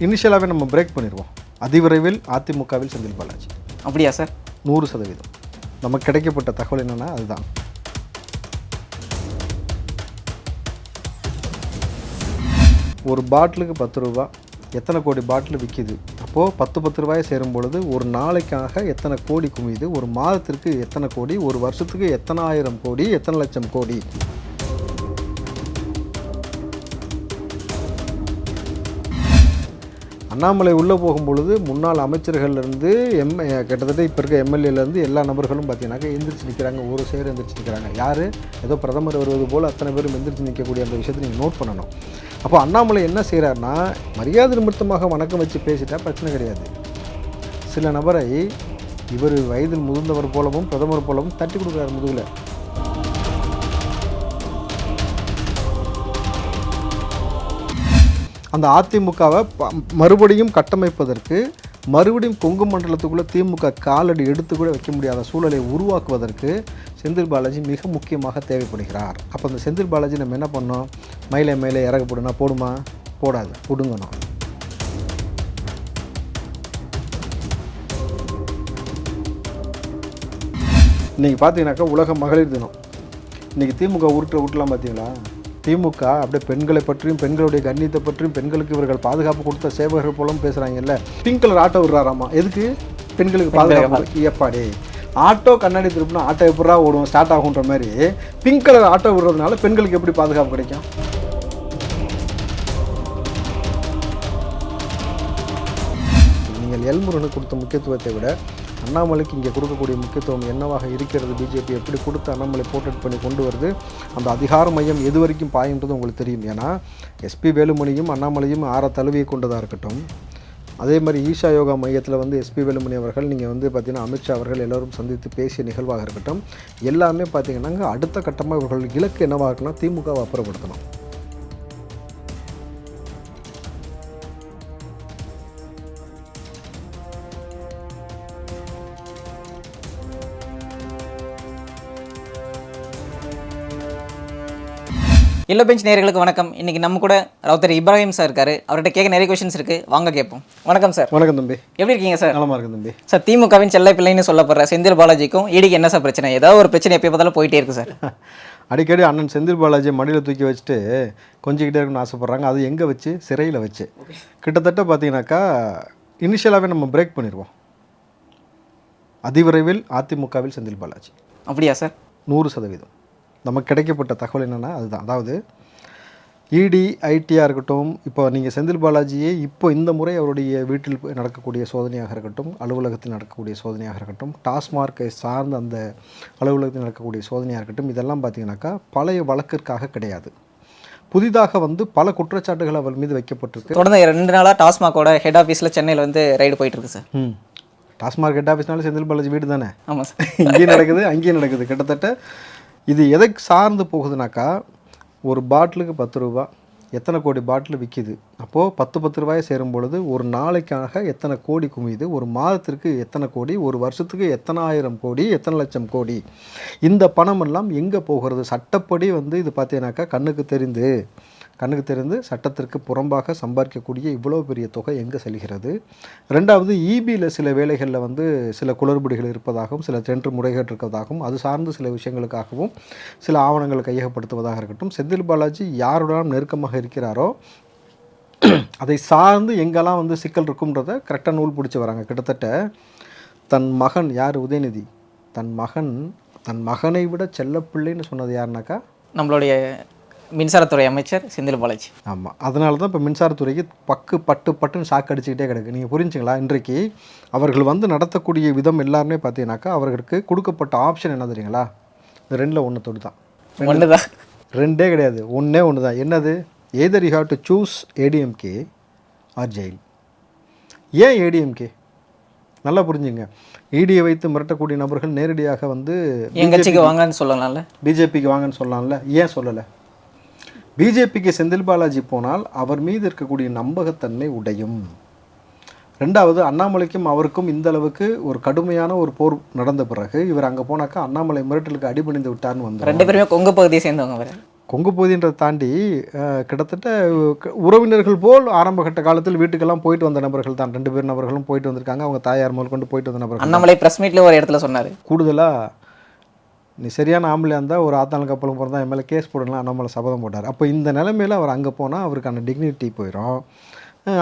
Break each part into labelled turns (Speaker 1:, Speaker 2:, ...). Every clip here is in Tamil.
Speaker 1: இனிஷியலாகவே நம்ம பிரேக் பண்ணிடுவோம். அதிவிரைவில் அதிமுகவில் செந்தில் பாலாஜி.
Speaker 2: அப்படியா சார்?
Speaker 1: நூறு சதவீதம். நமக்கு கிடைக்கப்பட்ட தகவல் என்னென்னா அதுதான். ஒரு பாட்டிலுக்கு பத்து ரூபா எத்தனை கோடி பாட்டில் விற்கிது அப்போது பத்து பத்து ரூபாய் சேரும் பொழுது ஒரு நாளைக்காக எத்தனை கோடி குமியுது? ஒரு மாதத்திற்கு எத்தனை கோடி? ஒரு வருஷத்துக்கு எத்தனை ஆயிரம் கோடி? எத்தனை லட்சம் கோடி? அண்ணாமலை உள்ளே போகும்பொழுது முன்னாள் அமைச்சர்கள்லேருந்து எம் கிட்டத்தட்ட இப்போ இருக்க எம்எல்ஏலேருந்து எல்லா நபர்களும் பார்த்தீங்கன்னாக்கா எந்திரிச்சு நிற்கிறாங்க. ஒரு சேர் எந்திரிச்சு நிற்கிறாங்க. யார்? ஏதோ பிரதமர் வருவது போல் அத்தனை பேரும் எந்திரிச்சு நிற்கக்கூடிய அந்த விஷயத்தை நீங்கள் நோட் பண்ணணும். அப்போ அண்ணாமலை என்ன செய்கிறாருன்னா மரியாதை நிமித்தமாக வணக்கம் வச்சு பேசிட்டா பிரச்சனை கிடையாது. சில நபரை இவர் வயதில் முதிர்ந்தவர் போலவும் பிரதமர் போலவும் தட்டி கொடுக்குறாரு முதுகில். அந்த அதிமுகவை மறுபடியும் கட்டமைப்பதற்கு மறுபடியும் கொங்கு மண்டலத்துக்குள்ளே திமுக காலடி எடுத்து கூட வைக்க முடியாத சூழலை உருவாக்குவதற்கு செந்தில் பாலாஜி மிக முக்கியமாக தேவைப்படுகிறார். அப்போ அந்த செந்தில் பாலாஜி நம்ம என்ன பண்ணோம்? மயிலை மயிலை இறக போடுமா? போடாது. புடுங்கணும் இன்றைக்கி பார்த்தீங்கன்னாக்கா உலக மகளிர் தினம். இன்றைக்கி திமுக உருட்டுற உருட்டலாம் பார்த்தீங்களா? திமுக அப்படியே பெண்களை பற்றியும் பெண்களுடைய கண்ணியத்தை பற்றியும் பெண்களுக்கு இவர்கள் பாதுகாப்பு கொடுத்த சேவகர்கள் போலும் பேசுகிறாங்கல்ல பிங்க் கலர் ஆட்டோ விடுறாராமா? எதுக்கு? பெண்களுக்கு பாதுகாப்பு எப்பாடி ஆட்டோ கண்ணாடி திருப்பினா ஆட்டோ எப்படா ஓடும்? ஸ்டார்ட் ஆகுன்ற மாதிரி. பிங்க் கலர் ஆட்டோ விடுறதுனால பெண்களுக்கு எப்படி பாதுகாப்பு கிடைக்கும்? நீங்கள் எல்முருகனுக்கு கொடுத்த முக்கியத்துவத்தை விட அண்ணாமலைக்கு இங்கே கொடுக்கக்கூடிய முக்கியத்துவம் என்னவாக இருக்கிறது? பிஜேபி எப்படி கொடுத்து அண்ணாமலை போர்ட்ரேட் பண்ணி கொண்டு வருது? அந்த அதிகார மையம் எது வரைக்கும் பாயுன்றது உங்களுக்கு தெரியும். ஏன்னா எஸ்பி வேலுமணியும் அண்ணாமலையும் ஆற தழுவியை கொண்டதாக இருக்கட்டும். அதே மாதிரி ஈஷா யோகா மையத்தில் வந்து எஸ்பி வேலுமணி அவர்கள் நீங்கள் வந்து பார்த்திங்கன்னா அமித்ஷா அவர்கள் எல்லோரும் சந்தித்து பேசிய நிகழ்வாக இருக்கட்டும். எல்லாமே பார்த்தீங்கன்னா அடுத்த கட்டமாக இவர்கள் இலக்கு என்னவாக இருக்குன்னா திமுகவை அப்புறப்படுத்தணும்.
Speaker 2: இல்ல பெஞ்ச் நேயர்களுக்கு வணக்கம். இன்னைக்கு நம்ம கூட ரவுத்தர் இப்ராஹிம் சார் இருக்காரு. அவர்கிட்ட கேட்க நிறைய கொஸ்டின்ஸ் இருக்கு. வாங்க கேட்போம் வணக்கம் சார்
Speaker 1: வணக்கம் தம்பி.
Speaker 2: எப்படி இருக்கீங்க சார்
Speaker 1: நலமாக இருக்கு தம்பி.
Speaker 2: சார் திமுகவின் செல்ல பிள்ளைன்னு சொல்லப்படுற செந்தில் பாலாஜிக்கும் ஈடிக்கு என்ன சார் பிரச்சனை? ஏதாவது ஒரு பிரச்சனை எப்போ பார்த்தாலும் போயிட்டே இருக்கு சார்
Speaker 1: அடிக்கடி அண்ணன் செந்தில் பாலாஜி மடியில் தூக்கி வச்சுட்டு கொஞ்சிக்கிட்டே இருக்கணும்னு ஆசைப்பட்றாங்க. அது எங்கே வச்சு? சிறையில் வச்சு. கிட்டத்தட்ட பார்த்தீங்கன்னாக்கா இனிஷியலாகவே நம்ம பிரேக் பண்ணிடுவோம். அதிவிரைவில் அதிமுகவில் செந்தில் பாலாஜி.
Speaker 2: அப்படியா சார்
Speaker 1: நூறு சதவீதம். நமக்கு கிடைக்கப்பட்ட தகவல் என்னென்னா அதுதான். அதாவது இடி ஐடியாக இருக்கட்டும் இப்போ நீங்கள் செந்தில் பாலாஜியே இப்போ இந்த முறை அவருடைய வீட்டில் நடக்கக்கூடிய சோதனையாக இருக்கட்டும் அலுவலகத்தில் நடக்கக்கூடிய சோதனையாக இருக்கட்டும் டாஸ்மார்க்கை சார்ந்த அந்த அலுவலகத்தில் நடக்கக்கூடிய சோதனையாக இருக்கட்டும் இதெல்லாம் பார்த்தீங்கன்னாக்கா பழைய வழக்கிற்காக கிடையாது. புதிதாக வந்து பல குற்றச்சாட்டுகள் அவர் மீது வைக்கப்பட்டிருக்கு.
Speaker 2: தொடர்ந்து ரெண்டு நாளாக டாஸ்மாகோட ஹெட் ஆஃபீஸில் சென்னையில் வந்து ரைடு போயிட்டு இருக்கு சார்
Speaker 1: ம். டாஸ்மார்க் ஹெட் ஆஃபீஸ்னாலும் செந்தில் பாலாஜி வீடு தானே?
Speaker 2: ஆமாம் சார்
Speaker 1: இங்கேயும் நடக்குது அங்கேயும் நடக்குது. கிட்டத்தட்ட இது எதை சார்ந்து போகுதுனாக்கா ஒரு பாட்டிலுக்கு பத்து ரூபா எத்தனை கோடி பாட்டில் விற்கிது அப்போது பத்து பத்து ரூபாயை சேரும் பொழுது ஒரு நாளைக்காக எத்தனை கோடி குமியுது ஒரு மாதத்திற்கு எத்தனை கோடி ஒரு வருஷத்துக்கு எத்தனை ஆயிரம் கோடி எத்தனை லட்சம் கோடி. இந்த பணமெல்லாம் எங்கே போகிறது? சட்டப்படி வந்து இது பார்த்தீங்கன்னாக்கா கண்ணுக்கு தெரிந்து. கண்ணுக்கு தெரிந்து சட்டத்திற்கு புறம்பாக சம்பாதிக்கக்கூடிய இவ்வளோ பெரிய தொகை எங்கே செல்கிறது? ரெண்டாவது இபியில் சில வேலைகளில் வந்து சில குளறுபடிகள் இருப்பதாகவும் சில டெண்டர் முறைகேடு இருக்கிறதாகவும் அது சார்ந்து சில விஷயங்களுக்காகவும் சில ஆவணங்களை கையகப்படுத்துவதாக இருக்கட்டும். செந்தில் பாலாஜி யாருடன் நெருக்கமாக இருக்கிறாரோ அதை சார்ந்து எங்கெல்லாம் வந்து சிக்கல் இருக்கும்ன்றத கரெக்டாக நூல் பிடிச்சி வராங்க. கிட்டத்தட்ட தன் மகன் யார்? உதயநிதி. தன் மகன் தன் மகனை விட செல்லப்பிள்ளைன்னு சொன்னது யாருனாக்கா?
Speaker 2: நம்மளுடைய மின்சாரத்துறை அமைச்சர் செந்தில் பாலாஜி.
Speaker 1: ஆமாம் அதனால தான் இப்போ மின்சாரத்துறைக்கு பக்கு பட்டு பட்டுன்னு ஷாக் அடிச்சுக்கிட்டே கிடக்கு. நீங்கள் புரிஞ்சுங்களா? இன்றைக்கு அவர்கள் வந்து நடத்தக்கூடிய விதம் எல்லாருமே பார்த்தீங்கன்னாக்கா அவர்களுக்கு கொடுக்கப்பட்ட ஆப்ஷன் என்ன தெரியுங்களா? இந்த ரெண்டில் ஒன்று தொடு தான்
Speaker 2: ஒன்று தான்
Speaker 1: ரெண்டே கிடையாது. ஒன்றே ஒன்று தான் என்னது either you have to choose ADMK or jail ஏன் ஏடிஎம்கே நல்லா புரிஞ்சுங்க. இடியை வைத்து மிரட்டக்கூடிய நபர்கள் நேரடியாக வந்து
Speaker 2: என் கட்சிக்கு வாங்கன்னு சொல்லலாம்ல.
Speaker 1: பிஜேபிக்கு வாங்கன்னு சொல்லலாம்ல. ஏன் சொல்லலை? பிஜேபிக்கு செந்தில் பாலாஜி போனால் அவர் மீது இருக்கக்கூடிய நம்பகத்தன்மை உடையும். ரெண்டாவது அண்ணாமலைக்கும் அவருக்கும் இந்த அளவுக்கு ஒரு கடுமையான ஒரு போர் நடந்த பிறகு இவர் அங்கே போனாக்கா அண்ணாமலை மிரட்டலுக்கு அடிபணிந்து விட்டார்னு வந்து
Speaker 2: ரெண்டு பேருமே கொங்கு பகுதியை சேர்ந்தவங்க வேறு
Speaker 1: கொங்கு பகுதின்றதை தாண்டி கிட்டத்தட்ட உறவினர்கள் போல் ஆரம்ப கட்ட காலத்தில் வீட்டுக்கெல்லாம் போயிட்டு வந்த நபர்கள் தான். ரெண்டு பேர் நபர்களும் போயிட்டு வந்திருக்காங்க. அவங்க தாயார் முதல் கொண்டு போயிட்டு வந்த நபர்கள்
Speaker 2: அண்ணாமலை ப்ரெஸ் மீட்ல ஒரு இடத்துல சொன்னார்.
Speaker 1: கூடுதலாக நீ சரியான ஆம்பளையாக இருந்தால் ஒரு ஆத்தாள் கப்பலும் பிறந்தா என் மேலே கேஸ் போடலாம் அண்ணாமலை சபதம் போட்டார். அப்போ இந்த நிலைமையில் அவர் அங்கே போனால் அவருக்கான டிக்னிட்டி போயிடும்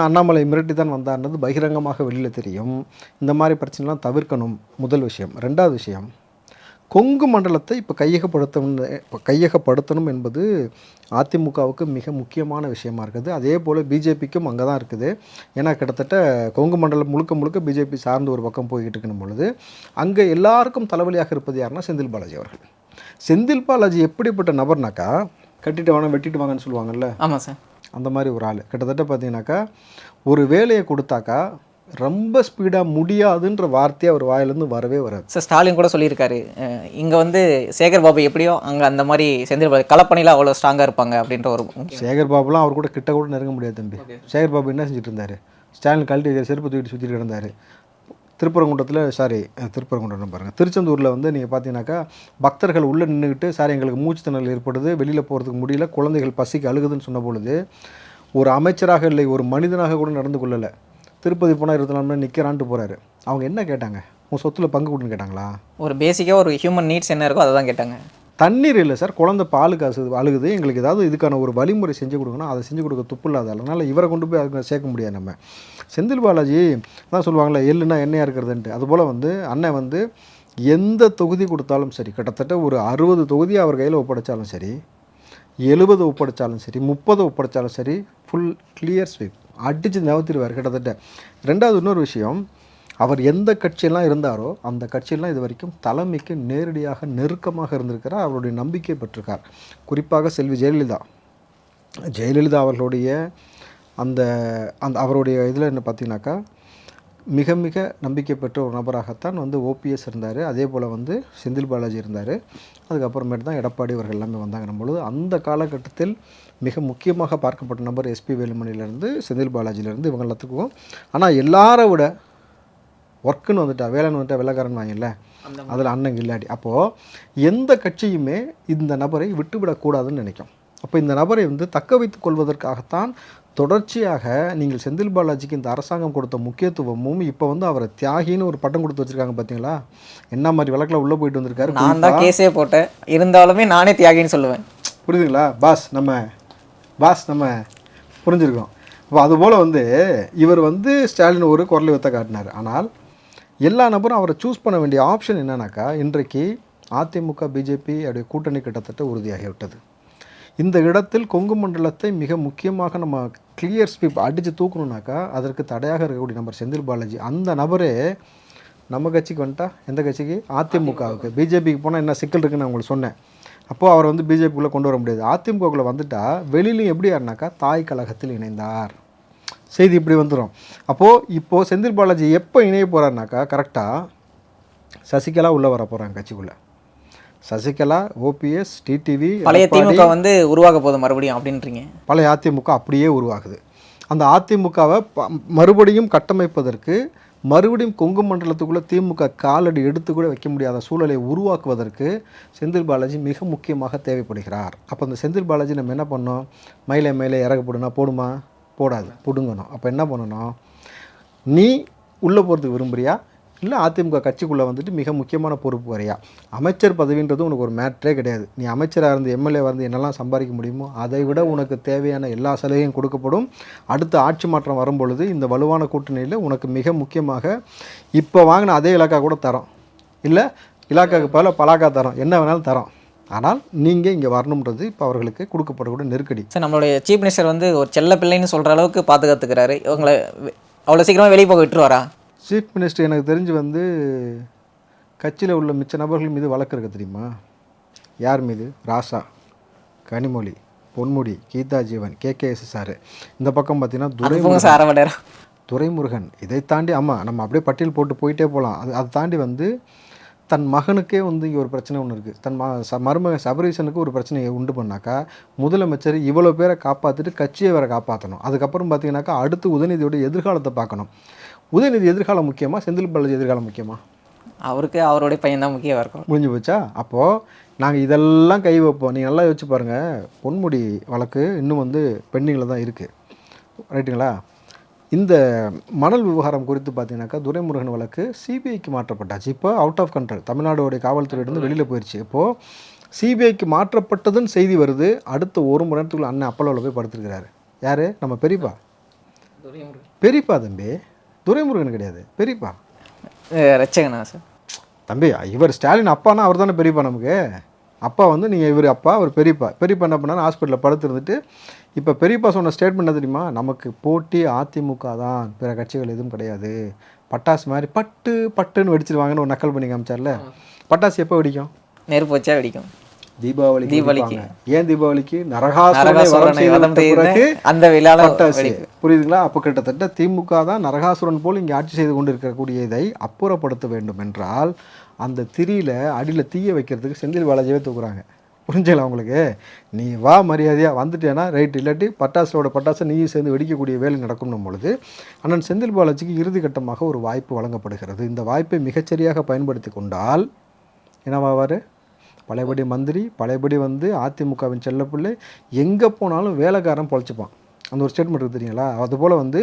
Speaker 1: அண்ணாமலை மிரட்டி தான் வந்தார்ன்றது பகிரங்கமாக வெளியில் தெரியும். இந்த மாதிரி பிரச்சனைலாம் தவிர்க்கணும் முதல் விஷயம். ரெண்டாவது விஷயம் கொங்கு மண்டலத்தை இப்போ கையகப்படுத்தணும் இப்போ கையகப்படுத்தணும் என்பது அதிமுகவுக்கு மிக முக்கியமான விஷயமா இருக்குது. அதே போல் பிஜேபிக்கும் அங்கே தான் இருக்குது. ஏன்னா கிட்டத்தட்ட கொங்கு மண்டலம் முழுக்க முழுக்க பிஜேபி சார்ந்து ஒரு பக்கம் போய்கிட்டு இருக்கணும் பொழுது அங்கே எல்லாருக்கும் தலைவலியாக இருப்பது யாருன்னா செந்தில் பாலாஜி அவர்கள். செந்தில் பாலாஜி எப்படிப்பட்ட நபர்னாக்கா கட்டிட்டு வாங்க வெட்டிட்டு வாங்கன்னு சொல்லுவாங்கல்ல?
Speaker 2: ஆமாம் சார்.
Speaker 1: அந்த மாதிரி ஒரு ஆள். கிட்டத்தட்ட பார்த்தீங்கன்னாக்கா ஒரு வேலையை கொடுத்தாக்கா ரொம்ப ஸ்பீடாக முடியாதுன்ற வார்த்தையே அவர் வாயிலேருந்து வரவே வராது.
Speaker 2: சார் ஸ்டாலின் கூட சொல்லியிருக்காரு இங்கே வந்து சேகர் பாபு எப்படியோ அங்கே அந்த மாதிரி செந்தில் பாபு களப்பணியில் அவ்வளோ ஸ்ட்ராங்காக இருப்பாங்க அப்படின்ற ஒரு
Speaker 1: சேகர் பாபுலாம் அவர் கூட கிட்ட கூட நெருங்க முடியாது தம்பி. சேகர் பாபு என்ன செஞ்சுட்டு இருந்தார்? ஸ்டாலின் கழட்டி செருப்பு தூக்கிட்டு சுற்றிட்டு கிடந்தார். திருப்பரங்குன்றத்தில் சாரி திருப்பரங்குன்றம் பாருங்கள் திருச்செந்தூரில் வந்து நீங்கள் பார்த்தீங்கன்னாக்கா பக்தர்கள் உள்ளே நின்றுக்கிட்டு சார் எங்களுக்கு மூச்சு திணறல் ஏற்படுது வெளியில் போகிறதுக்கு முடியல குழந்தைகள் பசிக்கு அழுகுதுன்னு சொன்ன பொழுது ஒரு அமைச்சராக இல்லை ஒரு மனிதனாக கூட நடந்து கொள்ளலை. திருப்பதி போனால் இருபத்தி நாலு மணி நிற்கிறான்ட்டு போகிறாரு அவங்க என்ன கேட்டாங்க? உன் சொத்துல பங்கு கொடுன்னு கேட்டாங்களா?
Speaker 2: ஒரு பேசிக்காக ஒரு ஹியூமன் நீட்ஸ் என்ன இருக்கோ அதை தான் கேட்டாங்க.
Speaker 1: தண்ணீர் இல்லை சார் குழந்தை பாலுக்கு அசு அழுகுது. எங்களுக்கு ஏதாவது இதுக்கான ஒரு வழிமுறை செஞ்சு கொடுக்கணும். அதை செஞ்சு கொடுக்க துப்பு இல்லாத அதனால் இவரை கொண்டு போய் அதுக்கு சேர்க்க முடியாது நம்ம. செந்தில் பாலாஜி தான் சொல்லுவாங்களே எள்ளுனா எண்ணெயாக இருக்கிறதுன்ட்டு. அதுபோல் வந்து அண்ணன் வந்து எந்த தொகுதி கொடுத்தாலும் சரி கிட்டத்தட்ட ஒரு அறுபது தொகுதி அவர் கையில் ஒப்படைச்சாலும் சரி எழுபது ஒப்படைச்சாலும் சரி முப்பது ஒப்படைச்சாலும் சரி ஃபுல் கிளியர் ஸ்வீப் அடித்து நகர்த்திடுவார் கிட்டத்தட்ட. ரெண்டாவது இன்னொரு விஷயம் அவர் எந்த கட்சியெல்லாம் இருந்தாரோ அந்த கட்சியெல்லாம் இது வரைக்கும் தலைமைக்கு நேரடியாக நெருக்கமாக இருந்திருக்கிறார். அவருடைய நம்பிக்கை பெற்றிருக்கார். குறிப்பாக செல்வி ஜெயலலிதா. ஜெயலலிதா அவர்களுடைய அந்த அந்த அவருடைய இதில் என்ன பார்த்தீங்கன்னாக்கா மிக மிக நம்பிக்கை பெற்ற ஒரு நபராகத்தான் வந்து ஓபிஎஸ் இருந்தார். அதே போல் வந்து செந்தில் பாலாஜி இருந்தார். அதுக்கப்புறமேட்டு தான் எடப்பாடி இவர்கள் எல்லாமே வந்தாங்க. பொழுது அந்த காலகட்டத்தில் மிக முக்கியமாக பார்க்கப்பட்ட நபர் எஸ்பி வேலுமணியிலேருந்து செந்தில் பாலாஜியிலேருந்து இவங்க எல்லாத்துக்கும். ஆனால் எல்லாரை விட ஒர்க்குன்னு வந்துட்டா வேலைன்னு வந்துட்டா வெள்ளக்காரன் வாங்கல அதில் அண்ணன் இல்லாடி அப்போது எந்த கட்சியுமே இந்த நபரை விட்டுவிடக்கூடாதுன்னு நினைக்கும். அப்போ இந்த நபரை வந்து தக்க வைத்துக் கொள்வதற்காகத்தான் தொடர்ச்சியாக நீங்கள் செந்தில் பாலாஜிக்கு இந்த அரசாங்கம் கொடுத்த முக்கியத்துவமும் இப்போ வந்து அவரை தியாகின்னு ஒரு பட்டம் கொடுத்து வச்சிருக்காங்க பார்த்தீங்களா என்ன மாதிரி விளக்கில் உள்ளே போயிட்டு வந்திருக்காரு?
Speaker 2: நான் தான் கேஸே போட்டேன். இருந்தாலுமே நானே தியாகின்னு சொல்லுவேன்.
Speaker 1: புரியுதுங்களா? பாஸ் நம்ம பாஸ் நம்ம புரிஞ்சிருக்கோம். இப்போ அதுபோல் வந்து இவர் வந்து ஸ்டாலின் ஒரு குரலை வித்த காட்டினார். ஆனால் எல்லா நபரும் அவரை சூஸ் பண்ண வேண்டிய ஆப்ஷன் என்னன்னாக்கா இன்றைக்கு அதிமுக பிஜேபி அவருடைய கூட்டணி கிட்டத்தட்ட உறுதியாகிவிட்டது. இந்த இடத்தில் கொங்கு மண்டலத்தை மிக முக்கியமாக நம்ம கிளியர் ஸ்வீப் அடித்து தூக்கணுனாக்கா அதற்கு தடையாக இருக்கக்கூடிய நபர் செந்தில் பாலாஜி. அந்த நபரே நம்ம கட்சிக்கு வந்துட்டா? எந்த கட்சிக்கு? அதிமுகவுக்கு. பிஜேபிக்கு போனால் என்ன சிக்கல் இருக்குன்னு நான் உங்களுக்கு சொன்னேன். அப்போது அவர் வந்து பிஜேபிக்குள்ளே கொண்டு வர முடியாது. அதிமுகக்குள்ளே வந்துட்டா வெளியிலையும் எப்படி யாருனாக்கா தாய் கழகத்தில் இணைந்தார். செய்தி இப்படி வந்துடும் அப்போது இப்போது செந்தில் பாலாஜி எப்போ இணைய போகிறாருனாக்கா கரெக்டாக சசிகலா உள்ளே வர போகிறாங்க கட்சிக்குள்ளே. சசிகலா ஓபிஎஸ் டிடிவி
Speaker 2: பழைய திமுக வந்து உருவாக போதும் மறுபடியும் அப்படின்றீங்க.
Speaker 1: பழைய அதிமுக அப்படியே உருவாகுது. அந்த அதிமுகவை மறுபடியும் கட்டமைப்பதற்கு மறுபடியும் கொங்கு மண்டலத்துக்குள்ளே திமுக காலடி எடுத்து கூட வைக்க முடியாத சூழலை உருவாக்குவதற்கு செந்தில் பாலாஜி மிக முக்கியமாக தேவைப்படுகிறார். அப்போ அந்த செந்தில் பாலாஜி நம்ம என்ன பண்ணோம்? மயிலை மேலே இறக போடுனா போடுமா? போடாது பிடுங்கணும். அப்போ என்ன பண்ணணும்? நீ உள்ளே போகிறதுக்கு விரும்புறியா? இல்லை அதிமுக கட்சிக்குள்ளே வந்துட்டு மிக முக்கியமான பொறுப்பு வரையா? அமைச்சர் பதவின்றது உனக்கு ஒரு மேட்ரே கிடையாது. நீ அமைச்சராக இருந்து எம்எல்ஏவாக இருந்து என்னெல்லாம் சம்பாதிக்க முடியுமோ அதை விட உனக்கு தேவையான எல்லா சலுகையும் கொடுக்கப்படும். அடுத்த ஆட்சி மாற்றம் வரும்பொழுது இந்த வலுவான கூட்டணியில் உனக்கு மிக முக்கியமாக இப்போ வாங்கின அதே இலாக்கா கூட தரோம். இல்லை இலாக்காவுக்கு பல பலாக்கா தரோம். என்ன வேணாலும் தரோம். ஆனால் நீங்கள் இங்கே வரணுன்றது இப்போ அவர்களுக்கு கொடுக்கப்படக்கூடிய நெருக்கடி.
Speaker 2: சார் நம்மளுடைய சீஃப் மினிஸ்டர் வந்து ஒரு செல்ல பிள்ளைன்னு சொல்கிற அளவுக்கு பாதுகாத்துக்கிறாரு. இவங்களை அவ்வளோ சீக்கிரமாக வெளியே போக விட்டுருவாரா?
Speaker 1: சீஃப் மினிஸ்டர் எனக்கு தெரிஞ்சு வந்து கட்சியில் உள்ள மிச்ச நபர்கள் மீது வழக்கு இருக்கு தெரியுமா? யார் மீது? Raja Kanimozhi Ponmudi Geetha Jeevan K K S sir. இந்த பக்கம் பார்த்தீங்கன்னா துரை
Speaker 2: அனுப்புங்க சார் அரை மணி நேரம்
Speaker 1: துரைமுருகன். இதை தாண்டி ஆமாம் நம்ம அப்படியே பட்டியல் போட்டு போயிட்டே போகலாம் அது அதை தாண்டி வந்து தன் மகனுக்கே வந்து இங்கே ஒரு பிரச்சனை ஒன்று இருக்குது தன் ம ச மருமகன் சபரீசனுக்கு ஒரு பிரச்சனையை உண்டு பண்ணாக்கா முதலமைச்சர் இவ்வளோ பேரை காப்பாற்றிட்டு கட்சியை வேற காப்பாற்றணும் அதுக்கப்புறம் பார்த்தீங்கன்னாக்கா அடுத்து உதயநிதியோட எதிர்காலத்தை பார்க்கணும். உதயநிதி எதிர்காலம் முக்கியமா? செந்தில் பாலாஜி எதிர்காலம் முக்கியமா?
Speaker 2: அவருக்கு அவருடைய பையன் தான் முக்கியம் இருக்கும்
Speaker 1: முடிஞ்சு போச்சா அப்போது நாங்கள் இதெல்லாம் கை வைப்போம். நீங்கள் நல்லா யோசிச்சு பாருங்கள் பொன்முடி வழக்கு இன்னும் வந்து பெண்டிங்கில் தான் இருக்குது ரைட்டுங்களா? இந்த மணல் விவகாரம் குறித்து பார்த்தீங்கன்னாக்கா துரைமுருகன் வழக்கு சிபிஐக்கு மாற்றப்பட்டாச்சு. இப்போ அவுட் ஆஃப் கண்ட்ரோல் தமிழ்நாடுடைய காவல்துறையிலிருந்து வெளியில் போயிடுச்சு இப்போது சிபிஐக்கு மாற்றப்பட்டதுன்னு செய்தி வருது. அடுத்த ஒரு மணி நேரத்துக்குள்ள அண்ணன் அப்பலோவில் போய் படுத்துருக்கிறாரு. யார்? நம்ம பெரியப்பா. பெரியப்பா தம்பி. துரைமுருகன் கிடையாது பெரியப்பா.
Speaker 2: ரச்சகனா சார்?
Speaker 1: தம்பி இவர் ஸ்டாலின் அப்பானா அவர் தானே பெரியப்பா நமக்கு? அப்பா வந்து நீங்கள் இவர் அப்பா அவர் பெரியப்பா. பெரியப்பா என்ன பண்ணாரு? ஹாஸ்பிட்டலில் படுத்துருந்துட்டு இப்போ பெரியப்பா சொன்ன ஸ்டேட்மெண்ட் என்ன தெரியுமா? நமக்கு போட்டி அதிமுக தான். பிற கட்சிகள் எதுவும் கிடையாது. பட்டாசு மாதிரி பட்டு பட்டுன்னு வெடிச்சிருவாங்கன்னு ஒரு நக்கல் பண்ணி காமிச்சார்ல. பட்டாசு எப்போ வெடிக்கும்?
Speaker 2: நெருப்பு வச்சா வெடிக்கும்.
Speaker 1: தீபாவளி
Speaker 2: தீபாவளிக்கு.
Speaker 1: ஏன் தீபாவளிக்கு? நரகாசுரனை
Speaker 2: அந்த
Speaker 1: பட்டாசு. புரியுதுங்களா? அப்போ கிட்டத்தட்ட திமுக தான் நரகாசுரன் போல் இங்கே ஆட்சி செய்து கொண்டு இருக்கக்கூடிய இதை அப்புறப்படுத்த வேண்டும் என்றால் அந்த திரியில அடியில் தீய வைக்கிறதுக்கு செந்தில் பாலாஜியே தூக்குறாங்க. புரிஞ்சுங்களா உங்களுக்கு? நீ வா மரியாதையாக வந்துட்டேன்னா ரைட் இல்லாட்டி பட்டாசோட பட்டாசை நீயும் சேர்ந்து வெடிக்கக்கூடிய வேலை நடக்கும் பொழுது அண்ணன் செந்தில் பாலாஜிக்கு இறுதி கட்டமாக ஒரு வாய்ப்பு வழங்கப்படுகிறது. இந்த வாய்ப்பை மிகச்சரியாக பயன்படுத்தி கொண்டால் என்னவாவார் பழையபடி மந்திரி பழையபடி வந்து அதிமுகவின் செல்லப்பிள்ளை எங்கே போனாலும் வேலைக்காரன் பொழைச்சிப்பான். அந்த ஒரு ஸ்டேட்மெண்ட் இருக்குது தெரியுங்களா? அதுபோல் வந்து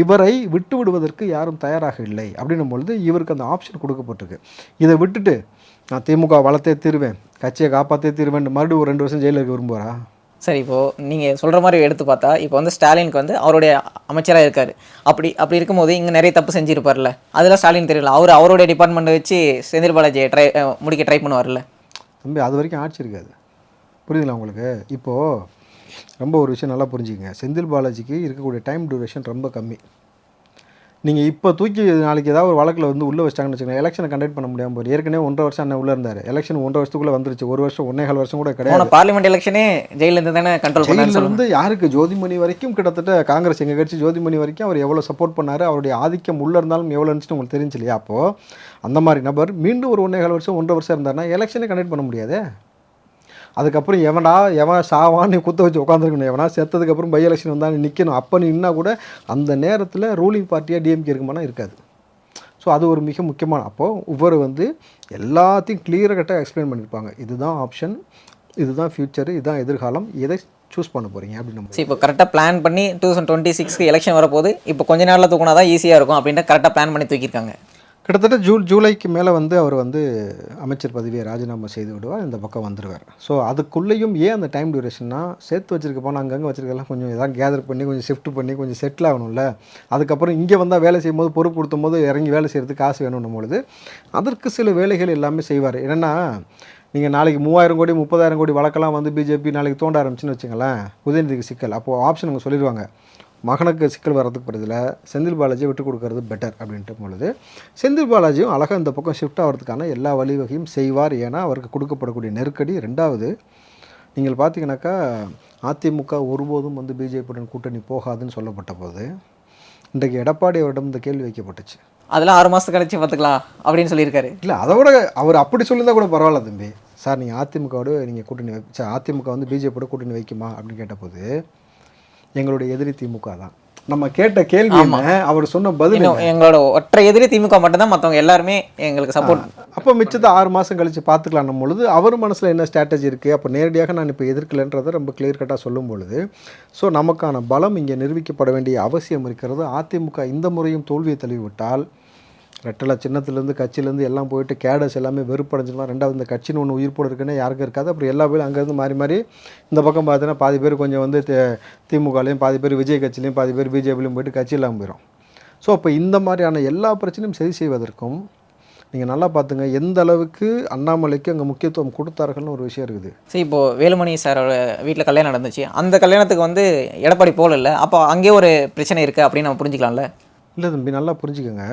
Speaker 1: இவரை விட்டு விடுவதற்கு யாரும் தயாராக இல்லை. அப்படின்னும் பொழுது இவருக்கு அந்த ஆப்ஷன் கொடுக்கப்பட்டிருக்கு. இதை விட்டுட்டு நான் திமுக வளர்த்தே தீருவேன் கட்சியை காப்பாற்றே தீருவேன் மறுபடியும் ஒரு ரெண்டு வருஷம் ஜெயிலுக்கு இருக்க விரும்புவாரா?
Speaker 2: சரி இப்போது நீங்கள் சொல்கிற மாதிரி எடுத்து பார்த்தா இப்போ வந்து ஸ்டாலினுக்கு வந்து அவருடைய அமைச்சராக இருக்கார். அப்படி அப்படி இருக்கும்போது இங்கே நிறைய தப்பு செஞ்சுருப்பார்ல. அதெல்லாம் ஸ்டாலின் தெரியல. அவர் அவருடைய டிபார்ட்மெண்ட்டை வச்சு செந்தில் பாலாஜியை ட்ரை முடிக்க ட்ரை பண்ணுவார்ல.
Speaker 1: தம்பி அது வரைக்கும் ஆட்சி இருக்காது. புரியுதுங்களா உங்களுக்கு? இப்போது ரொம்ப ஒரு விஷயம் நல்லா புரிஞ்சுக்கங்க. செந்தில் பாலாஜிக்கு இருக்கக்கூடிய டைம் டியூரேஷன் ரொம்ப கம்மி. நீங்கள் இப்போ தூக்கி நாளைக்கு ஏதாவது ஒரு வழக்கில் வந்து உள்ளே வச்சிட்டாங்கன்னு வச்சுக்கோங்க எலெக்ஷனை கண்டக்ட் பண்ண முடியாமல் போகுது. ஏற்கனவே ஒன்றரை வருஷம் அண்ணன் உள்ளே இருந்தார். எலெக்ஷன் ஒன்றரை வருஷத்துக்குள்ளே வந்துருச்சு. ஒரு வருஷம் ஒன்றே கால் வருஷம் கூட கிடையாது.
Speaker 2: பார்லிமெண்ட் எலெக்ஷனே ஜெயில இருந்து தானே கண்ட்ரோல்
Speaker 1: ஜெயிலில் இருந்து யாருக்கு? ஜோதிமணி வரைக்கும் கிட்டத்தட்ட காங்கிரஸ் எங்கள் கட்சி ஜோதிமணி வரைக்கும் அவர் எவ்வளோ சப்போர்ட் பண்ணார் அவருடைய ஆதிக்கம் உள்ளே இருந்தாலும் எவ்வளோ இருந்துச்சுன்னு உங்களுக்கு தெரிஞ்சு இல்லையா அப்போது அந்த மாதிரி நபர் மீண்டும் ஒரு ஒன்றே கால் வருஷம் ஒன்றரை வருஷம் இருந்தாருன்னா எலெக்ஷனே கண்டக்ட் பண்ண முடியாதே? அதுக்கப்புறம் எவனா எவன் சாவான்னு குத்த வச்சு உட்காந்துருக்கணும் எவனா செத்ததுக்கப்புறம் பை எலெக்ஷன் வந்தா நிற்கணும் அப்போ நீ நின்னா கூட அந்த நேரத்தில் ரூலிங் பார்ட்டியாக டிஎம்கே இருக்குமானா இருக்காது. ஸோ அது ஒரு மிக முக்கியமான அப்போது ஒவ்வொரு வந்து எல்லாத்தையும் கிளியராக கட்டாக எக்ஸ்பிளைன் பண்ணியிருப்பாங்க இதுதான் ஆப்ஷன் இதுதான் ஃப்யூச்சர் இதுதான் எதிர்காலம் எதை சூஸ் பண்ண போகிறீங்க அப்படின்னு
Speaker 2: இப்போ கரெக்டாக பிளான் பண்ணி டூ தௌசண்ட் டுவெண்ட்டி சிக்ஸ்க்கு எலெக்ஷன் வரப்போகுது. இப்போ கொஞ்ச நாளில் தூக்கினா தான் ஈஸியாக இருக்கும் அப்படின்ட்டு கரெக்டாக பிளான் பண்ணி தூக்கியிருக்காங்க.
Speaker 1: கிட்டத்தட்ட ஜூ ஜூலைக்கு மேலே வந்து அவர் வந்து அமைச்சர் பதவியை ராஜினாமா செய்து விடுவார் இந்த பக்கம் வந்துடுவார் ஸோ அதுக்குள்ளேயும் ஏன் அந்த டைம் டியூரேஷன்னா சேர்த்து வச்சிருக்க போனால் அங்கங்கே வச்சிருக்கலாம் கொஞ்சம் எதாவது கேதர் பண்ணி கொஞ்சம் ஷிஃப்ட் பண்ணி கொஞ்சம் செட்டில் ஆகணும்ல. அதுக்கப்புறம் இங்கே வந்தால் வேலை செய்யும்போது பொறுப்பு கொடுத்தும் போது இறங்கி வேலை செய்கிறதுக்கு காசு வேணும்னும் பொழுது அதற்கு சில வேலைகள் எல்லாமே செய்வார். என்னென்னா நீங்கள் நாளைக்கு மூவாயிரம் கோடி முப்பதாயிரம் கோடி வழக்கெல்லாம் வந்து பிஜேபி நாளைக்கு தோண்ட ஆரம்பிச்சுன்னு வச்சுங்களேன் உதயநிதிக்கு சிக்கல். அப்போது ஆப்ஷன் அவங்க சொல்லிடுவாங்க மகனுக்கு சிக்கல் வர்றதுக்கு பதில் செந்தில் பாலாஜியை விட்டு கொடுக்கறது பெட்டர் அப்படின்ட்டு பொழுது செந்தில் பாலாஜியும் அழகாக இந்த பக்கம் ஷிஃப்ட் ஆகிறதுக்கான எல்லா வழிவகையும் செய்வார். ஏன்னா அவருக்கு கொடுக்கப்படக்கூடிய நெருக்கடி ரெண்டாவது நீங்கள் பார்த்தீங்கன்னாக்கா அதிமுக ஒருபோதும் வந்து பிஜேபியுடன் கூட்டணி போகாதுன்னு சொல்லப்பட்ட போது இன்றைக்கு எடப்பாடி அவரிடம் இந்த கேள்வி வைக்கப்பட்டுச்சு.
Speaker 2: அதெல்லாம் ஆறு மாதம் கழிச்சு பார்த்துக்கலாம் அப்படின்னு சொல்லியிருக்காரு.
Speaker 1: இல்லை அதை விட அவர் அப்படி சொல்லியிருந்தா கூட பரவாயில்ல தம்பி. சார் நீங்கள் அதிமுகவோட நீங்கள் கூட்டணி வை சார் அதிமுக வந்து பிஜேபியோட கூட்டணி வைக்குமா அப்படின்னு கேட்டபோது எங்களுடைய எதிரி திமுக தான். நம்ம கேட்ட கேள்வி அவர் சொன்ன பதில்
Speaker 2: எங்களோட ஒற்றை எதிரி திமுக மட்டும்தான் மற்றவங்க எல்லாருமே எங்களுக்கு சப்போர்ட்
Speaker 1: அப்போ மிச்சத்தை ஆறு மாதம் கழித்து பார்த்துக்கலாம். பொழுது அவர் மனசில் என்ன ஸ்ட்ராட்டஜி இருக்குது அப்போ நேரடியாக நான் இப்போ எதிர்க்கலைன்றதை ரொம்ப கிளியர் கட்டாக சொல்லும் பொழுது ஸோ நமக்கான பலம் இங்கே நிரூபிக்கப்பட வேண்டிய அவசியம் இருக்கிறது. அதிமுக இந்த முறையும் தோல்வியை தழுவிவிட்டால் ரெட்டலை சின்னத்துலேருந்து கட்சியிலேருந்து எல்லாம் போயிட்டு கேடஸ் எல்லாமே வெறுப்படைஞ்சிடலாம். ரெண்டாவது இந்த கட்சின்னு ஒன்று உயிர்ப்போடு இருக்குன்னு யாருக்கும் இருக்காது. அப்புறம் எல்லா பேரும் அங்கேருந்து மாறி மாறி இந்த பக்கம் பார்த்தீங்கன்னா பாதி பேர் கொஞ்சம் வந்து திமுகலையும் பாதி பேர் விஜய் கட்சிலையும் பாதி பேர் பிஜேபிலையும் போயிட்டு கட்சி இல்லாமல் போயிடும் ஸோ அப்போ இந்த மாதிரியான எல்லா பிரச்சனையும் சரி செய்வதற்கும் நீங்கள் நல்லா பார்த்துங்க எந்த அளவுக்கு அண்ணாமலைக்கு அங்கே முக்கியத்துவம் கொடுத்தார்கள்னு ஒரு விஷயம் இருக்குது.
Speaker 2: சரி இப்போ வேலுமணி சாரோட வீட்டில் கல்யாணம் நடந்துச்சு. அந்த கல்யாணத்துக்கு வந்து எடப்பாடி போகல இல்லை? அப்போ அங்கேயே ஒரு பிரச்சனை இருக்குது அப்படின்னு நம்ம புரிஞ்சுக்கலாம்ல?
Speaker 1: இல்லை தம்பி நல்லா புரிஞ்சுக்கோங்க.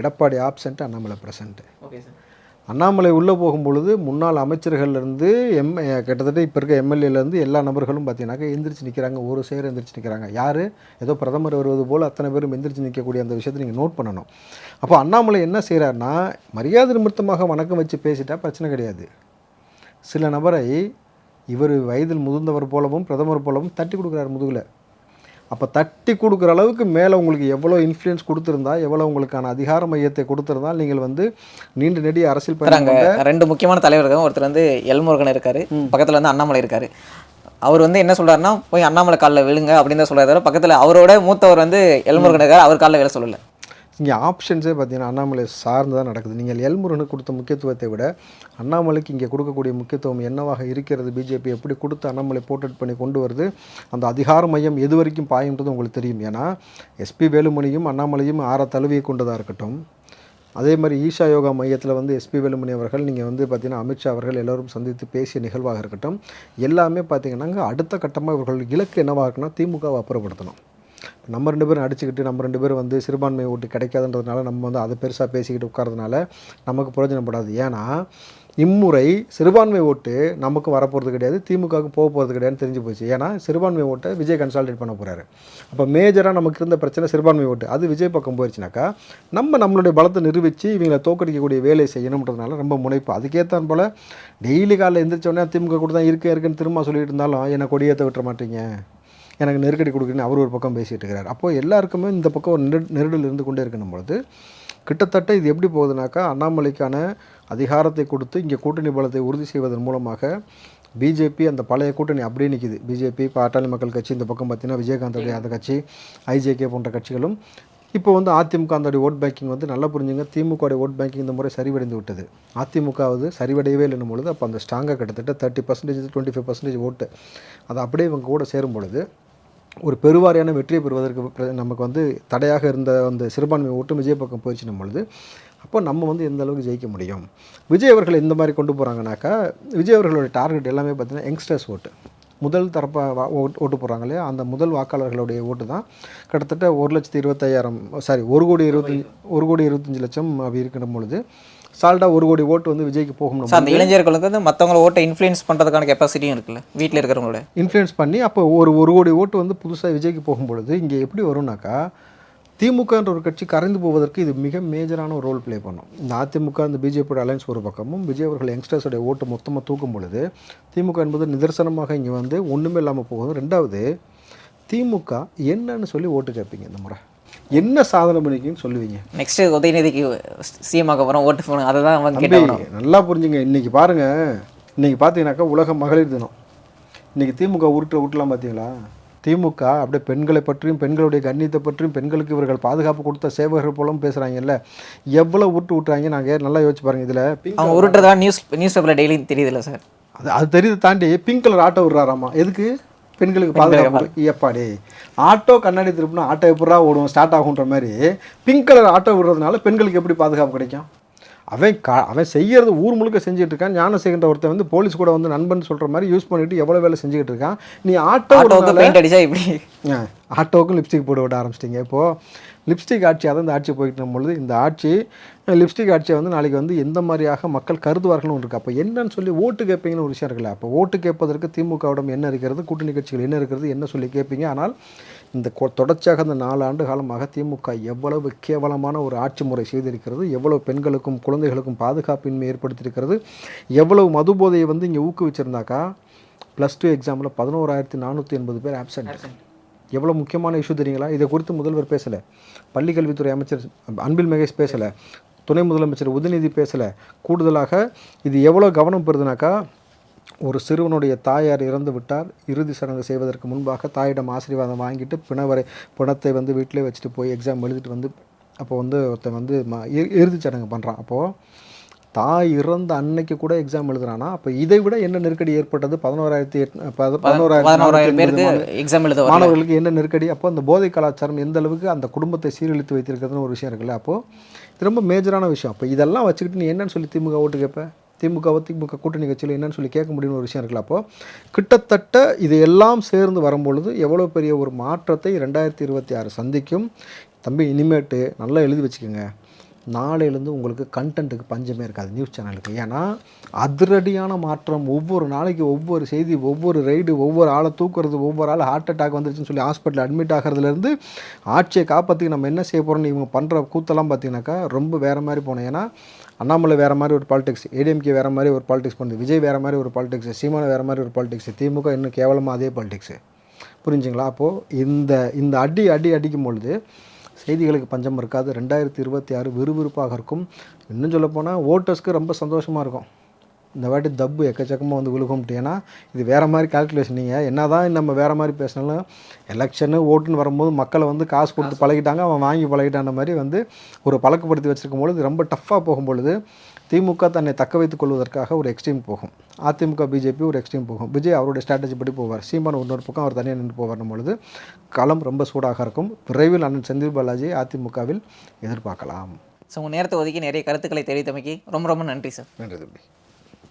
Speaker 1: Edappadi absent Annamalai present
Speaker 2: okay sir
Speaker 1: Annamalai உள்ளே போகும்பொழுது முன்னாள் அமைச்சர்கள்லேருந்து எம் கிட்டத்தட்ட இப்போ இருக்க எம்எல்ஏலேருந்து எல்லா நபர்களும் பார்த்தீங்கன்னாக்கா எந்திரிச்சு நிற்கிறாங்க ஒரு சேர் எந்திரிச்சு நிற்கிறாங்க யார்? ஏதோ பிரதமர் வருவது போல் அத்தனை பேரும் எந்திரிச்சு நிற்கக்கூடிய அந்த விஷயத்தை நீங்கள் நோட் பண்ணணும். அப்போ அண்ணாமலை என்ன செய்கிறாருன்னா மரியாதை நிமித்தமாக வணக்கம் வச்சு பேசிட்டா பிரச்சனை கிடையாது. சில நபரை இவர் வயதில் முதிர்ந்தவர் போலவும் பிரதமர் போலவும் தட்டி கொடுக்குறாரு முதுகில். அப்போ தட்டி கொடுக்குற அளவுக்கு மேலே உங்களுக்கு எவ்வளோ இன்ஃப்ளூயன்ஸ் கொடுத்துருந்தா எவ்வளோ உங்களுக்கான அதிகார மையத்தை கொடுத்துருந்தா நீங்கள் வந்து நீண்ட நெடிய அரசியல் பயணம்
Speaker 2: ரெண்டு முக்கியமான தலைவர் இருக்காங்க. ஒருத்தர் வந்து எல்முருகன் இருக்காரு. பக்கத்தில் வந்து அண்ணாமலை இருக்காரு. அவர் வந்து என்ன சொல்றாருன்னா போய் அண்ணாமலை காலில் விழுங்க அப்படின்னு தான் தவிர பக்கத்தில் அவரோட மூத்தவர் வந்து எல்முருகன் இருக்காரு. அவர் காலில் விழ சொல்லல.
Speaker 1: இங்கே ஆப்ஷன்ஸே பார்த்தீங்கன்னா அண்ணாமலை சார்ந்து தான் நடக்குது. நீங்கள் எல்முருகனுக்கு கொடுத்த முக்கியத்துவத்தை விட அண்ணாமலைக்கு இங்கே கொடுக்கக்கூடிய முக்கியத்துவம் என்னவாக இருக்கிறது? பிஜேபி எப்படி கொடுத்து அண்ணாமலை போர்ட்ரேட் பண்ணி கொண்டு வருது? அந்த அதிகார மையம் எது வரைக்கும் பாயுன்றது உங்களுக்கு தெரியும். ஏன்னா எஸ்பி வேலுமணியும் அண்ணாமலையும் ஆற தழுவியை கொண்டதாக இருக்கட்டும். அதே மாதிரி ஈஷா யோகா மையத்தில் வந்து எஸ்பி வேலுமணி அவர்கள் நீங்கள் வந்து பார்த்தீங்கன்னா அமித்ஷா அவர்கள் எல்லோரும் சந்தித்து பேசிய நிகழ்வாக இருக்கட்டும். எல்லாமே பார்த்தீங்கன்னா அடுத்த கட்டமாக இவர்கள் இலக்கு என்னவாக இருக்குன்னா திமுகவை அப்புறப்படுத்தணும். நம்ம ரெண்டு பேரும் அடிச்சுக்கிட்டு நம்ம ரெண்டு பேரும் வந்து சிறுபான்மை ஓட்டு கிடைக்காதுன்றதுனால நம்ம வந்து அதை பெருசாக பேசிக்கிட்டு உட்கார்றதுனால நமக்கு பிரயோஜனப்படாது ஏன்னா இம்முறை சிறுபான்மை ஓட்டு நமக்கு வரப்போகிறது கிடையாது திமுகவுக்கு போக போகிறது கிடையாதுன்னு தெரிஞ்சு போச்சு. ஏன்னா சிறுபான்மை ஓட்டை விஜய் கன்சால்டேட் பண்ண போகிறாரு அப்போ மேஜராக நமக்கு இருந்த பிரச்சனை சிறுபான்மை ஓட்டு. அது விஜய் பக்கம் போயிடுச்சுனாக்கா நம்ம நம்மளுடைய பலத்தை நிரூபித்து இவங்களை தோக்கடிக்கக்கூடிய வேலையை செய்யணுன்றதுனால ரொம்ப முனைப்பு. அதுக்கேற்றான் போல் டெய்லி காலையில் எந்திரிச்சோடனே திமுக கூட தான் இருக்க இருக்குன்னு திரும்ப சொல்லிட்டு இருந்தாலும் என்னை கொடியேற்ற விட்டுற மாட்டீங்க? எனக்கு நெருக்கடி கொடுக்குறேன்னு அவர் ஒரு பக்கம் பேசிகிட்டு இருக்கிறார். அப்போது எல்லாருக்குமே இந்த பக்கம் ஒரு நெரு நெருடல் இருந்து கொண்டே இருக்கணும் பொழுது கிட்டத்தட்ட இது எப்படி போகுதுனாக்கா அண்ணாமலைக்கான அதிகாரத்தை கொடுத்து இங்கே கூட்டணி பலத்தை உறுதி செய்வதன் மூலமாக பிஜேபி அந்த பழைய கூட்டணி அப்படியே நிற்கிது பிஜேபி பாட்டாளி மக்கள் கட்சி இந்த பக்கம் பார்த்தீங்கன்னா விஜயகாந்தோடைய அந்த கட்சி ஐஜேகே போன்ற கட்சிகளும் இப்போ வந்து அதிமுக அந்த ஓட் பேங்கிங் வந்து நல்லா புரிஞ்சுங்க திமுக ஓட் பேங்கிங் இந்த முறை சரிவடைந்து விட்டது. அதிமுகவது சரிவடையவே இல்லைன்னும் பொழுது அப்போ அந்த ஸ்ட்ராங்காக கிட்டத்தட்ட thirty percentage twenty five percentage ஓட்டு அதை அப்படியே இவங்க கூட சேரும் பொழுது ஒரு பெருவாரியான வெற்றியை பெறுவதற்கு நமக்கு வந்து தடையாக இருந்த அந்த சிறுபான்மை ஓட்டு விஜய் பக்கம் போயிடுச்சுன்னும் பொழுது. அப்போ நம்ம வந்து எந்த அளவுக்கு ஜெயிக்க முடியும்? விஜய் அவர்கள் இந்த மாதிரி கொண்டு போகிறாங்கனாக்கா விஜய் அவர்களுடைய டார்கெட் எல்லாமே பார்த்தீங்கன்னா யங்ஸ்டர்ஸ் ஓட்டு. முதல் தரப்பாக ஓட்டு போடுறாங்க இல்லையா? அந்த முதல் வாக்காளர்களுடைய ஓட்டு தான் கிட்டத்தட்ட ஒரு லட்சத்தி இருபத்தையாயிரம் சாரி ஒரு கோடி இருபத்தஞ்சி ஒரு கோடி இருபத்தஞ்சி லட்சம் அப்படி இருக்கின்ற பொழுது சால்டாக ஒரு கோடி ஓட்டு வந்து விஜய்க்கு போகும்
Speaker 2: சார் அந்த இளைஞர்களுக்கு வந்து மற்றவங்கள ஓட்டை இன்ஃப்ளூயன்ஸ் பண்ணுறதுக்கான கெப்பாசிட்டியும் இருக்குல்ல? வீட்டில் இருக்கிறவங்களோட.
Speaker 1: இன்ஃப்ளூயன்ஸ் பண்ணி அப்போ ஒரு ஒரு கோடி ஓட்டு வந்து புதுசாக விஜய்க்கு போகும்பொழுது இங்கே எப்படி வரும்னாக்கா திமுகன்ற ஒரு கட்சி கரைந்து போவதற்கு இது மிக மேஜரான ஒரு ரோல் ப்ளே பண்ணும். இந்த அதிமுக இந்த பிஜேபியோட அலைன்ஸ் ஒரு பக்கமும் விஜய் அவர்கள் யங்ஸ்டர்ஸோடைய ஓட்டு மொத்தமாக தூக்கும் பொழுது திமுக என்பது நிதர்சனமாக இங்கே வந்து ஒன்றுமே இல்லாமல் போகுது. ரெண்டாவது திமுக என்னன்னு சொல்லி ஓட்டு கேட்பீங்க இந்த முறை. என்ன சாதனை பண்ணிக்கின்னு சொல்லுவீங்க.
Speaker 2: நெக்ஸ்ட் உதயநிதிக்கு சிஎம் ஆக போகிறோம் ஓட்டு போகணும் அதை தான் வந்து கேட்டேன்
Speaker 1: நல்லா புரிஞ்சுங்க. இன்னைக்கு பாருங்க இன்னைக்கு பார்த்தீங்கன்னாக்கா உலக மகளிர் தினம். இன்னைக்கு திமுக உருட்டு உருட்டலாம் பார்த்தீங்களா? திமுக அப்படியே பெண்களை பற்றியும் பெண்களுடைய கண்ணியத்தை பற்றியும் பெண்களுக்கு இவர்கள் பாதுகாப்பு கொடுத்த சேவகர்கள் போலும் பேசுகிறாங்கல்ல எவ்வளோ உருட்டு விட்டுறாங்க நாங்கள் நல்லா யோசிச்சு பாருங்க இதில்.
Speaker 2: அவங்க உருட்டுறதா நியூஸ் நியூஸ் பேப்பரில் டெய்லி தெரியுதுல்ல சார்.
Speaker 1: அது அது தெரியுது தாண்டி பிங்க் கலர் ஆட்டோ விடுறாராமா? எதுக்கு? பெண்களுக்கு பாதுகாப்பு எப்பாடி ஆட்டோ கண்ணாடி திருப்பினா ஆட்டோ எப்படா ஓடும் ஸ்டார்ட் ஆகுன்ற மாதிரி. பிங்க் கலர் ஆட்டோ விடுறதுனால பெண்களுக்கு எப்படி பாதுகாப்பு கிடைக்கும்? அவன் கா அவன் செய்யறது ஊர் முழுக்க செஞ்சுட்டு இருக்கான். ஞானசேகன்ற ஒருத்தன் வந்து போலீஸ் கூட வந்து நண்பன் சொல்ற மாதிரி யூஸ் பண்ணிட்டு எவ்வளோ வேலை செஞ்சுக்கிட்டு இருக்கான். நீ ஆட்டோ
Speaker 2: ஆட்டோவுக்கு
Speaker 1: லிப்ஸ்டிக் போட்டு விட ஆரம்பிச்சிட்டிங்க. இப்போது லிப்ஸ்டிக் ஆட்சியாக தான் இந்த ஆட்சி போயிட்டு பொழுது இந்த ஆட்சி லிப்ஸ்டிக் ஆட்சியை வந்து நாளைக்கு வந்து எந்த மாதிரியாக மக்கள் கருதுவார்கள்னு இருக்குது அப்போ என்னன்னு சொல்லி ஓட்டு கேட்பீங்கன்னு ஒரு விஷயம் இருக்குல்ல. அப்போ ஓட்டு கேட்பதற்கு திமுகவிடம் என்ன இருக்கிறது கூட்டணி கட்சிகள் என்ன இருக்கிறது என்ன சொல்லி கேட்பீங்க? ஆனால் இந்த கொ- தொடர்ச்சியாக இந்த நாலு ஆண்டு காலமாக திமுக எவ்வளவு கேவலமான ஒரு ஆட்சி முறை செய்திருக்கிறது எவ்வளவு பெண்களுக்கும் குழந்தைகளுக்கும் பாதுகாப்பின்மை ஏற்படுத்தியிருக்கிறது எவ்வளவு மது போதையை வந்து இங்கே ஊக்குவிச்சிருந்தாக்கா ப்ளஸ் டூ எக்ஸாமில் பதினோராயிரத்தி நானூற்றி எண்பது பேர் ஆப்சென்ட் எவ்வளோ முக்கியமான இஷ்யூ தெரியுங்களா? இதை குறித்து முதல்வர் பேசலை. பள்ளிக்கல்வித்துறை அமைச்சர் அன்பில் மகேஷ் பேசலை. துணை முதலமைச்சர் உதயநிதி பேசலை. கூடுதலாக இது எவ்வளோ கவனம் பெறுதுனாக்கா ஒரு சிறுவனுடைய தாயார் இறந்து விட்டார். இறுதி சடங்கு செய்வதற்கு முன்பாக தாயிடம் ஆசீர்வாதம் வாங்கிட்டு பிணவரை பிணத்தை வந்து வீட்டிலே வச்சுட்டு போய் எக்ஸாம் எழுதிட்டு வந்து அப்போ வந்து ஒருத்தன் வந்து ம இறு- இறுதிச் சடங்கு பண்ணுறான் அப்போது தாய் இறந்த அன்னைக்கு கூட எக்ஸாம் எழுதுறானா? அப்போ இதை விட என்ன நெருக்கடி ஏற்பட்டது? பதினோராயிரத்தி எட் பதினோராயிரத்தி
Speaker 2: பதினோராயிரம் பேருக்கு எக்ஸாம் எழுத
Speaker 1: மாணவர்களுக்கு என்ன நெருக்கடி? அப்போ அந்த போதை கலாச்சாரம் எந்த அளவுக்கு அந்த குடும்பத்தை சீரழித்து வைத்திருக்கிறதுன்னு ஒரு விஷயம் இருக்குல்ல. அப்போது ரொம்ப மேஜரான விஷயம். அப்போ இதெல்லாம் வச்சுக்கிட்டு நீ என்னன்னு சொல்லி திமுக ஓட்டு கேட்ப திமுக திமுக கூட்டணி கட்சியில் என்னன்னு சொல்லி கேட்க முடியும்னு ஒரு விஷயம் இருக்குல்ல. அப்போ கிட்டத்தட்ட இது எல்லாம் சேர்ந்து வரும்பொழுது எவ்வளோ பெரிய ஒரு மாற்றத்தை ரெண்டாயிரத்தி இருபத்தி ஆறு சந்திக்கும்? தம்பி இனிமேட்டு நல்லா எழுதி வச்சுக்கோங்க. நாளையிலேருந்து உங்களுக்கு கண்டென்ட்டுக்கு பஞ்சமே இருக்காது நியூஸ் சேனலுக்கு ஏன்னா அதிரடியான மாற்றம் ஒவ்வொரு நாளைக்கு ஒவ்வொரு செய்தி ஒவ்வொரு ரைடு ஒவ்வொரு ஆளை தூக்குறது ஒவ்வொரு ஆள் ஹார்ட் அட்டாக் வந்துருச்சுன்னு சொல்லி ஹாஸ்பிட்டல் அட்மிட் ஆகிறதுலேருந்து ஆட்சியை காப்பாற்றி நம்ம என்ன செய்ய போகிறோம்னு இவங்க பண்ணுற கூத்தெல்லாம் பார்த்தீங்கன்னாக்கா ரொம்ப வேறு மாதிரி போனோம். ஏன்னா அண்ணாமலை வேறு மாதிரி ஒரு பாலிடிக்ஸ் ஏடிஎம்கே வேறு மாதிரி ஒரு பாலிடிக்ஸ் பண்ணுது விஜய் வேறு மாதிரி ஒரு பாலிடிக்ஸ் சீமான வேறு மாதிரி ஒரு பாலிடிக்ஸ் திமுக இன்னும் கேவலமாக அதே பாலிடிக்ஸு புரிஞ்சுங்களா? அப்போது இந்த இந்த அடி அடி அடிக்கும் பொழுது செய்திகளுக்கு பஞ்சம் இருக்காது. ரெண்டாயிரத்தி இருபத்தி ஆறு விறுவிறுப்பாக இருக்கும். இன்னும் சொல்லப்போனால் ஓட்டர்ஸ்க்கு ரொம்ப சந்தோஷமாக இருக்கும். இந்த வாட்டி தப்பு எக்கச்சக்கமாக வந்து விழுகும் ஏன்னா இது வேறு மாதிரி கால்குலேஷன் நீங்கள் என்ன தான் நம்ம வேறு மாதிரி பேசினாலும் எலெக்ஷனு ஓட்டுன்னு வரும்போது மக்களை வந்து காசு கொடுத்து பழகிட்டாங்க அவன் வாங்கி பழகிட்டான மாதிரி வந்து ஒரு பழக்கப்படுத்தி வச்சிருக்கும் பொழுது ரொம்ப டஃப்பாக போகும் பொழுது திமுக தன்னை தக்க வைத்துக் கொள்வதற்காக ஒரு எக்ஸ்ட்ரீம் போகும். அதிமுக பிஜேபி ஒரு எக்ஸ்ட்ரீம் போகும். விஜய் அவருடைய ஸ்ட்ராட்டஜி படி போவார். சீமான் இன்னொரு பக்கம் அவர் தனியாக நின்று போவார்னும் பொழுது களம் ரொம்ப சூடாக இருக்கும். விரைவில் அண்ணன் செந்தில் பாலாஜி அதிமுகவில் எதிர்பார்க்கலாம்.
Speaker 2: ஸோ உங்கள் நேரத்தை ஒதுக்கி நிறைய கருத்துக்களை தெரிவித்தமைக்கு ரொம்ப ரொம்ப நன்றி சார்
Speaker 1: நன்றி தம்பி.